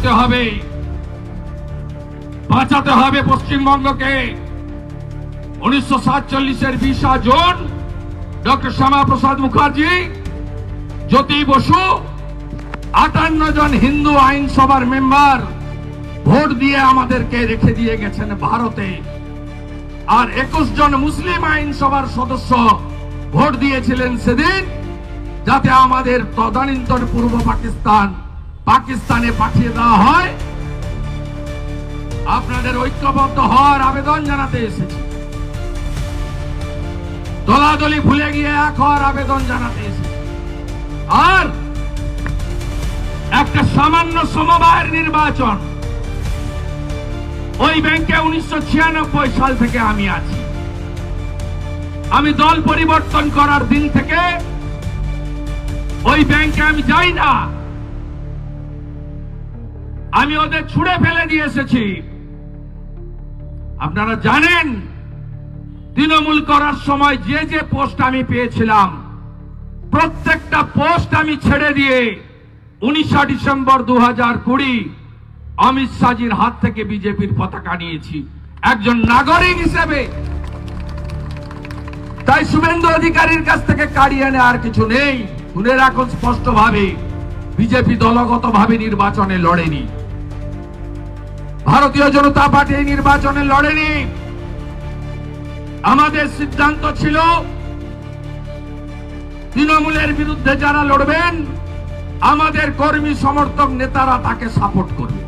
করতে হবে। বাঁচাতে হবে পশ্চিমবঙ্গকে। উনিশশো সাতচল্লিশের বিশা জুন, ডক্টর শ্যামা প্রসাদ মুখার্জি, জ্যোতি বসু, আটান্ন জন হিন্দু আইনসভার মেম্বার ভোট দিয়ে আমাদেরকে রেখে দিয়ে গেছেন ভারতে। আর একুশ জন মুসলিম আইনসভার সদস্য ভোট দিয়েছিলেন সেদিন, যাতে আমাদের তদানীন্তন পূর্ব পাকিস্তান পাকিস্তানে পাঠিয়ে দেওয়া হয়। আপনাদের ঐক্যবদ্ধ হওয়ার আবেদন জানাতে এসেছি। দলাদলি ভুলে গিয়ে এক হওয়ার আবেদন জানাতে এসেছি। আর একটা সামান্য সমবায়ের নির্বাচন। ওই ব্যাংকে উনিশশো ছিয়ানব্বই সাল থেকে আমি আছি। আমি দল পরিবর্তন করার দিন থেকে ওই ব্যাংকে আমি যাই না। আমি ওদের ছুড়ে ফেলে দিয়ে এসেছি। আপনারা জানেন, তৃণমূল করার সময় যে যে পোস্ট আমি পেয়েছিলাম, প্রত্যেকটা পোস্ট আমি ছেড়ে দিয়ে উনিশা ডিসেম্বর দু হাজার কুড়ি অমিত শাহজির হাত থেকে বিজেপির পতাকা নিয়েছি। একজন নাগরিক হিসেবে। তাই শুভেন্দু অধিকারীর কাছ থেকে কাড়িয়ে আর কিছু নেই। শুনে রাখুন স্পষ্ট ভাবে বিজেপি দলগত ভাবে নির্বাচনে লড়েনি। ভারতীয় জনতা পার্টি এই নির্বাচনে লড়েনি। আমাদের সিদ্ধান্ত ছিল, তৃণমূলের বিরুদ্ধে যারা লড়বেন, আমাদের কর্মী সমর্থক নেতারা তাকে সাপোর্ট করবে।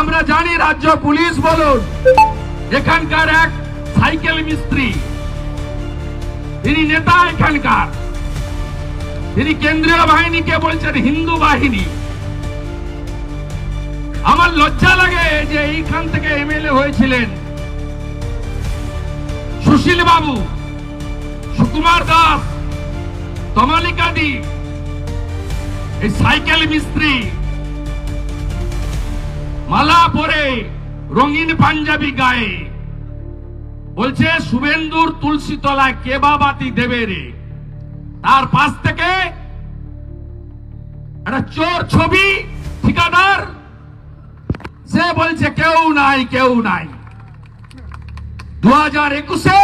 আমরা জানি রাজ্য পুলিশ বলুন, এখানকার এক সাইকেল মিস্ত্রি, তিনি নেতা এখানকার। তিনি কেন্দ্রীয় বাহিনীকে বলছেন হিন্দু বাহিনী। আমার লজ্জা লাগে যে এইখান থেকে এমএলএ হয়েছিলেন। সুশীল বাবু, সুকুমার দাস তমালিকা দি এই সাইকেল মিস্ত্রি, মালা পরে রঙিন পাঞ্জাবি গায়ে। বলছে, শুভেন্দুর তুলসী তলায় কেবা বাতি দেবে রে? তার পাশ থেকে একটা চোর ছবি, ঠিকাদার সে বলছে, কেউ নাই কেউ নাই। দু হাজার একুশে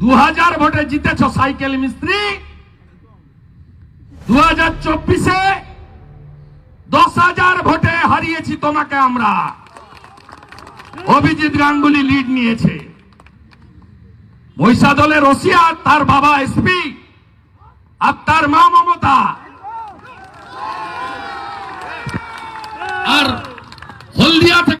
দু হাজার ভোটে জিতেছ সাইকেল মিস্ত্রি। দু হাজার চব্বিশে দশ হাজার ভোটে হারিয়েছি তোমাকে আমরা। অভিজিৎ গাঙ্গুলি লিড নিয়েছে। মহিষাদলের রশিয়া তার বাবা এসপি আর তার মা মমতা।